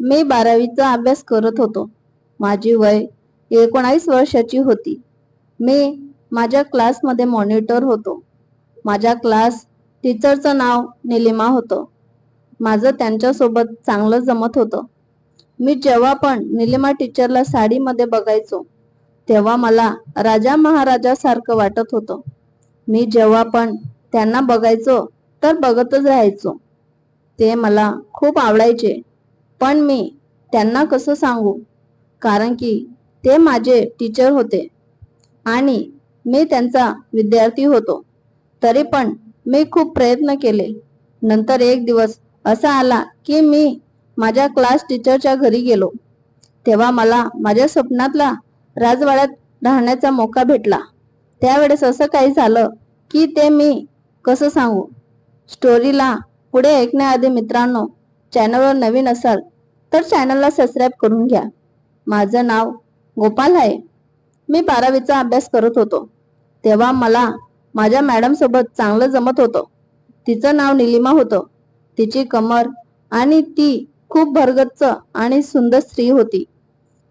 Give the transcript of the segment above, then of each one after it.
मी बारावीचा अभ्यास करत होतो. माझी वय एकोणावीस वर्षाची होती. मी माझ्या क्लासमध्ये मॉनिटर होतो. माझ्या क्लास टीचरचं नाव निलिमा होतं. माझं त्यांच्यासोबत चांगलं जमत होतं. मी जेव्हा पण निलिमा टीचरला साडीमध्ये बघायचो तेव्हा मला राजा महाराजासारखं वाटत होतं. मी जेव्हा पण त्यांना बघायचो तर बघतच राहायचो. ते मला खूप आवडायचे. पण मी त्यांना कसं सांगू? कारण की ते माझे टीचर होते. आणि मी त्यांचा विद्यार्थी होतो. तरी पण मी खूप प्रयत्न केले. नंतर एक दिवस असा आला की मी माझ्या क्लास टीचरच्या घरी गेलो. तेव्हा मला माझ्या स्वप्नातला राजवाड्यात राहण्याचा मोका भेटला. त्यावेळेस असं काही झालं की ते मी कसं सांगू? स्टोरीला पुढे ऐकण्याआधी मित्रांनो चॅनलवर नवीन असाल तर चॅनलला सबस्क्राईब करून घ्या. माझं नाव गोपाल आहे. मी बारावीचा अभ्यास करत होतो. तेव्हा मला माझ्या मॅडम सोबत चांगलं जमत होतं. तिचं नाव निलिमा होतं. तिची कमर आणि ती खूप भरगच्च आणि सुंदर स्त्री होती.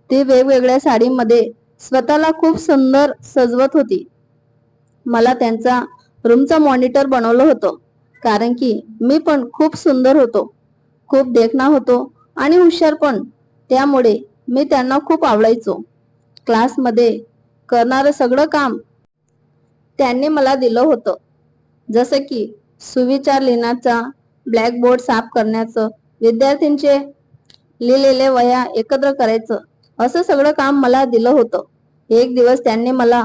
ती वेगवेगळ्या साडीमध्ये स्वतःला खूप सुंदर सजवत होती. मला त्यांचा रूमचा मॉनिटर बनवलं होतं. कारण की मी पण खूप सुंदर होतो. खूप देखणा होतो. आणि हुशार पण. त्यामुळे मी त्यांना खूप आवडायचो. क्लासमध्ये करणारं सगळं काम त्यांनी मला दिलं होतं. जसं की सुविचार लिहिण्याचा ब्लॅकबोर्ड साफ करण्याचं विद्यार्थ्यांचे लिहिलेले वह्या एकत्र करायचं असं सगळं काम मला दिलं होतं. एक दिवस त्यांनी मला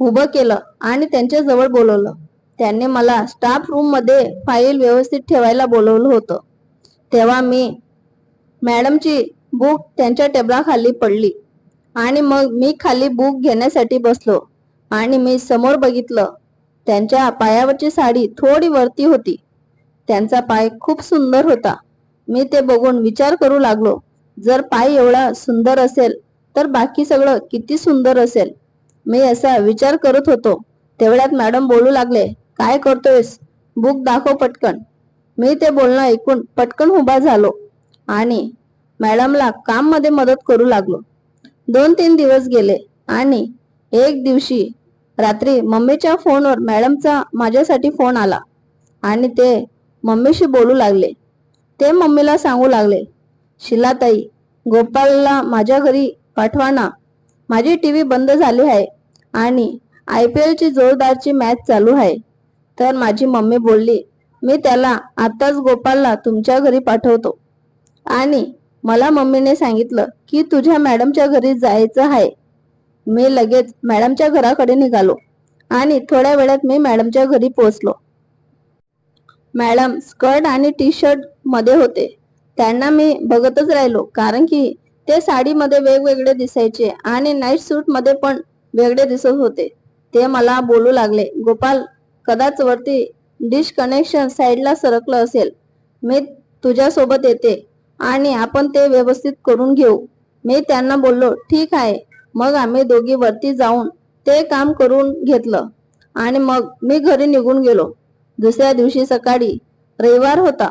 उभं केलं आणि त्यांच्या जवळ बोलवलं. त्यांनी मला स्टाफ रूममध्ये फाईल व्यवस्थित ठेवायला बोलवलं होतं. तेव्हा मी मॅडमची बुक त्यांच्या टेबलाखाली पडली. आणि मग मी खाली बुक घेण्यासाठी बसलो. आणि मी समोर बघितलं त्यांच्या पायावरची साडी थोडी वरती होती. त्यांचा पाय खूप सुंदर होता. मी ते बघून विचार करू लागलो जर पाय एवढा सुंदर असेल तर बाकी सगळं किती सुंदर असेल. मी असा विचार करत होतो. तेवढ्यात मॅडम बोलू लागले काय करतोयस? बुक दाखव पटकन. मी ते बोलणं ऐकून पटकन उभा झालो. आणि मॅडमला काममध्ये मदत करू लागलो. दोन तीन दिवस गेले आणि एक दिवशी रात्री मम्मीच्या फोनवर मॅडमचा माझ्यासाठी फोन आला आणि ते मम्मीशी बोलू लागले. ते मम्मीला सांगू लागले शिलाताई गोपालला माझ्या घरी पाठवा ना माझी टीव्ही बंद झाली आहे आणि आय पी एलची जोरदारची मॅच चालू आहे तर माझी मम्मी बोलली मी त्याला आताच गोपालला तुमच्या घरी पाठवतो. आणि मला मम्मीने सांगितलं की तुझ्या मॅडमच्या घरी जायचं आहे. मी लगेच मॅडमच्या घराकडे निघालो आणि थोड्या वेळात मी मॅडमच्या घरी पोहोचलो. मॅडम स्कर्ट आणि टी शर्टमध्ये होते. त्यांना मी बघतच राहिलो कारण की ते साडीमध्ये वेगवेगळे दिसायचे आणि नाईट सूटमध्ये पण वेगळे दिसत होते. ते मला बोलू लागले गोपाल कदाच वरती डिश कनेक्शन साईडला सरकलं असेल. मी तुझ्यासोबत येते. आणि आपण ते व्यवस्थित करून घेऊ. मी त्यांना बोललो ठीक आहे. मग आम्ही दोघी वरती जाऊन ते काम करून घेतलं. आणि मग मी घरी निघून गेलो. दुसऱ्या दिवशी सकाळी रविवार होता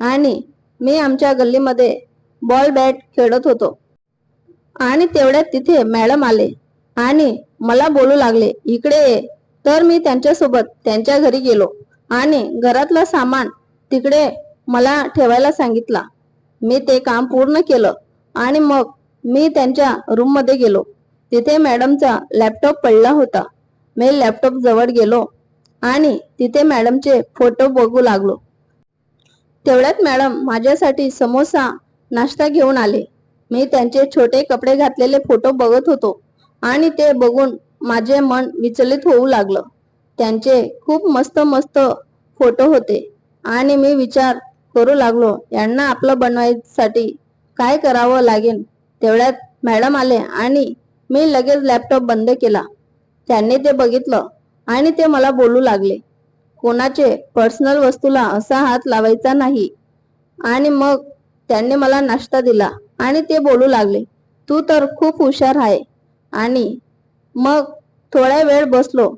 आणि मी आमच्या गल्लीमध्ये बॉल बॅट खेळत होतो. आणि तेवढ्यात तिथे मॅडम आले आणि मला बोलू लागले इकडे ये. तर मी त्यांच्यासोबत त्यांच्या घरी गेलो आणि घरातलं सामान तिकडे मला ठेवायला सांगितला. मी ते काम पूर्ण केलं आणि मग मी त्यांच्या रूममध्ये गेलो. तिथे मॅडमचा लॅपटॉप पडला होता. मी लॅपटॉप जवळ गेलो आणि तिथे मॅडमचे फोटो बघू लागलो. तेवढ्यात मॅडम माझ्यासाठी समोसा नाश्ता घेऊन आले. मी त्यांचे छोटे कपडे घातलेले फोटो बघत होतो आणि ते बघून माझे मन विचलित होऊ लागलं. त्यांचे खूप मस्त मस्त फोटो होते आणि मी विचार करू लागलो. यांना आपलं बनवायसाठी काय करावं लागेल? तेवढ्यात मॅडम आले आणि मी लगेच लॅपटॉप बंद केला. त्यांनी ते बघितलं आणि ते मला बोलू लागले. कोणाचे पर्सनल वस्तूला असा हात लावायचा नाही. आणि मग त्यांनी मला नाश्ता दिला आणि ते बोलू लागले तू तर खूप हुशार आहे. आणि मग थोड्या वेळ बसलो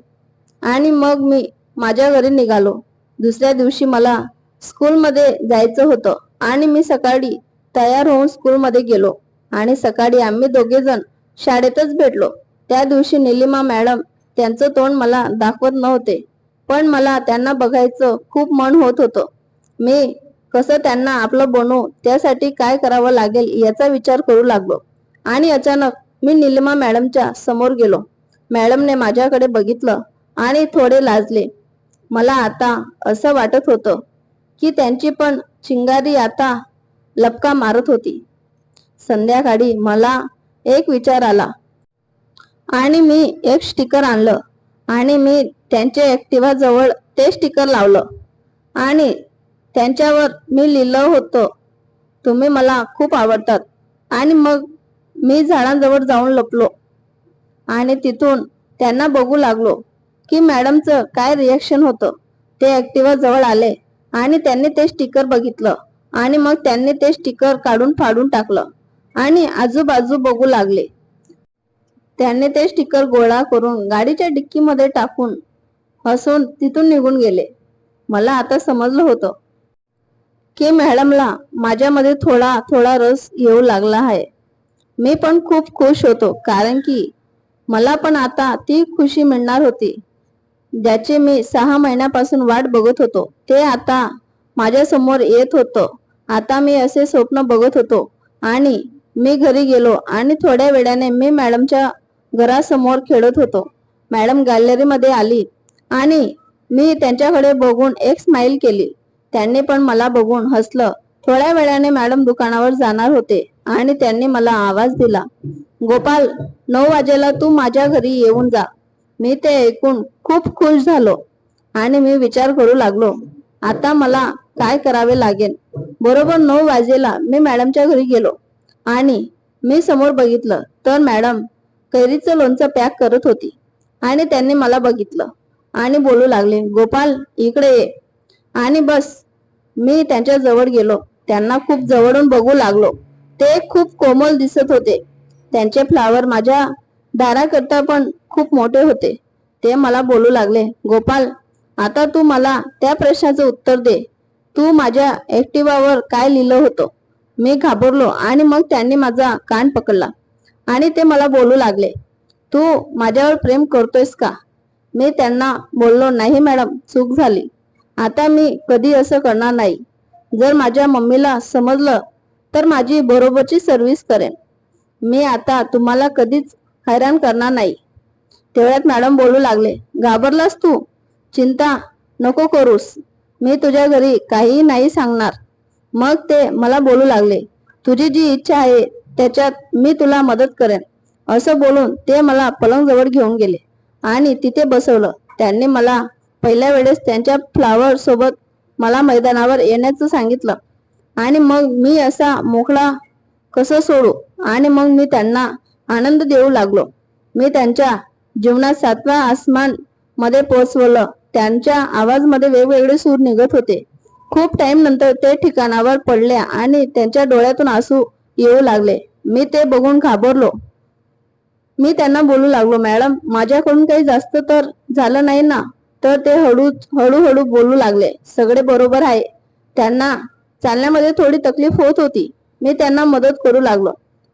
आणि मग मी माझ्या घरी निघालो. दुसऱ्या दिवशी मला स्कूलमध्ये जायचं होतं. आणि मी सकाळी तयार होऊन स्कूलमध्ये गेलो. आणि सकाळी आम्ही दोघे जण शाळेतच भेटलो. त्या दिवशी निलिमा मॅडम त्यांचं तोंड मला दाखवत नव्हते. पण मला त्यांना बघायचं खूप मन होत होतं. मी कसं त्यांना आपलं बनवू त्यासाठी काय करावं लागेल याचा विचार करू लागलो. आणि अचानक मी निलिमा मॅडमच्या समोर गेलो. मॅडमने माझ्याकडे बघितलं आणि थोडे लाजले. मला आता असं वाटत होतं की त्यांची पण चिंगारी आता लपका मारत होती. संध्याकाळी मला एक विचार आला. आणि मी एक स्टिकर आणलं. आणि मी त्यांच्या ऍक्टिव्हा जवळ ते स्टिकर लावलं. आणि त्यांच्यावर मी लिहिलं होतं तुम्ही मला खूप आवडतात. आणि मग मी झाडांजवळ जाऊन लपलो. आणि तिथून त्यांना बघू लागलो की मॅडमचं काय रिएक्शन होतं. ते ऍक्टिव्हा जवळ आले. आणि त्यांनी ते स्टिकर बघितलं. आणि मग त्यांनी ते स्टिकर काढून फाडून टाकलं. आणि आजूबाजू बघू लागले. त्यांनी ते स्टिकर गोळा करून गाडीच्या डिक्कीमध्ये टाकून हसून तिथून निघून गेले. मला आता समजलं होतं की मॅडमला माझ्यामध्ये थोडा थोडा रस येऊ लागला आहे. मी पण खूप खुश होतो कारण की मला पण आता ती खुशी मिळणार होती. ज्याची मी सहा महिन्यापासून वाट बघत होतो ते आता माझ्यासमोर येत होतं. आता मी असे स्वप्न बघत होतो. आणि मी घरी गेलो आणि थोड्या वेळाने मी मॅडमच्या घरासमोर खेळत होतो. मॅडम गॅलरीमध्ये आली आणि मी त्यांच्याकडे बघून एक स्माईल केली. त्यांनी पण मला बघून हसलं. थोड्या वेळाने मॅडम दुकानावर जाणार होते आणि त्यांनी मला आवाज दिला गोपाल नऊ वाजेला तू माझ्या घरी येऊन जा. मी ते ऐकून खूप खुश झालो आणि मी विचार करू लागलो आता मला काय करावे लागेल? बरोबर नऊ वाजेला मी मॅडमच्या घरी गेलो आणि मी समोर बघितलं तर मॅडम कैरीचं लोणचं पॅक करत होती आणि त्यांनी मला बघितलं आणि बोलू लागले गोपाल इकडे ये. आणि बस मी त्यांच्या जवळ गेलो त्यांना खूप जवळून बघू लागलो. ते खूप कोमल दिसत होते. त्यांचे फ्लावर माझ्या दाराकरता पण खूप मोठे होते. ते मला बोलू लागले गोपाल आता तू मला त्या प्रश्नाचं उत्तर दे. तू माझ्या ऍक्टिवावर काय लिहिलं होतं? मी घाबरलो आणि मग त्यांनी माझा कान पकडला आणि ते मला बोलू लागले तू माझ्यावर प्रेम करतोयस का? मी त्यांना बोललो नाही मॅडम चूक झाली. आता मी कधी असं करणार नाही. जर माझ्या मम्मीला समजलं तर माझी बरोबरची सर्व्हिस करेन. मी आता तुम्हाला कधीच हैराण करणार नाही. तेवढ्यात मॅडम बोलू लागले घाबरलास तू? चिंता नको करूस. मी तुझ्या घरी काहीही नाही सांगणार. मग ते मला बोलू लागले तुझी जी इच्छा आहे त्याच्यात मी तुला मदत करेन. असं बोलून ते मला पलंग जवळ घेऊन गेले आणि तिथे बसवलं. त्यांनी मला पहिल्या वेळेस त्यांच्या फ्लावर सोबत मला मैदानावर येण्याचं सांगितलं. आणि मग मी असा मोकळा कसं सोडू? आणि मग मी त्यांना आनंद देऊ लागलो. मी त्यांच्या जीवनात सातव्या आसमानमध्ये पोहोचवलं. त्यांच्या आवाजमध्ये वेगवेगळे सूर निघत होते. खूप टाइम नंतर ते ठिकाणावर पडले आणि त्यांच्या डोळ्यातून आसू येऊ लागले. मी ते बघून घाबरलो. मी त्यांना बोलू लागलो मॅडम माझ्याकडून काही जास्त तर झालं नाही ना? तर ते हळू हळूहळू बोलू लागले. सगळे बरोबर आहे. त्यांना चालण्यामध्ये थोडी तकलीफ होत होती. मी त्यांना मदत करू लागलो.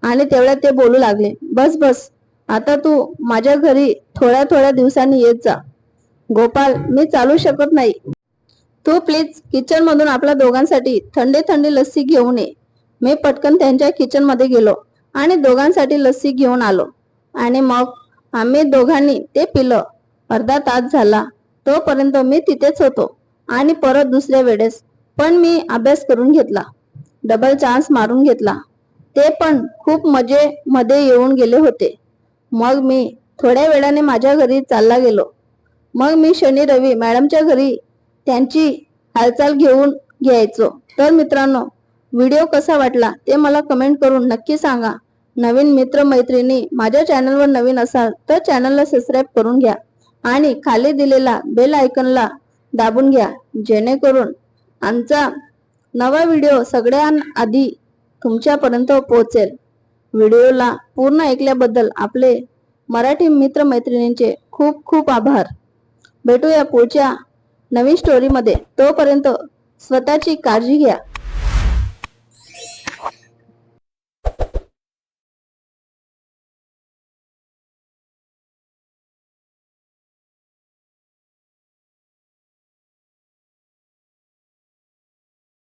आणि तेवढ्यात ते बोलू लागले. बस बस. आता तू माझ्या घरी थोड्या थोड्या दिवसांनी येत जा. गोपाल मी चालू शकत नाही. तू प्लीज किचन मधून आपल्या दोघांसाठी थंडी थंडी लस्सी घेऊन ये. मी पटकन त्यांच्या किचनमध्ये गेलो आणि दोघांसाठी लस्सी घेऊन आलो. आणि मग आम्ही दोघांनी ते पिलं. अर्धा तास झाला. तोपर्यंत मी तिथेच होतो आणि परत दुसऱ्या वेळेस. पण मी अभ्यास करून घेतला. डबल चान्स मारून घेतला. ते पण खूप मजे मध्ये येऊन गेले होते. मग मी थोड्या वेळाने माझ्या घरी चालला गेलो. मग मी शनी रवी मॅडमच्या घरी त्यांची हालचाल घेऊन घ्यायचो. तर मित्रांनो व्हिडिओ कसा वाटला ते मला कमेंट करून नक्की सांगा. नवीन मित्र मैत्रिणी माझ्या चॅनलवर नवीन असाल तर चॅनलला सबस्क्राईब करून घ्या आणि खाली दिलेला बेल आयकनला दाबून घ्या जेणेकरून आमचा नवा व्हिडिओ सगळ्यांआधी तुमच्यापर्यंत पोहोचेल. व्हिडिओला पूर्ण ऐकल्याबद्दल आपले मराठी मित्र मैत्रिणींचे खूप खूप आभार. भेटूया पुढच्या नवीन स्टोरीमध्ये तोपर्यंत स्वतःची काळजी घ्या.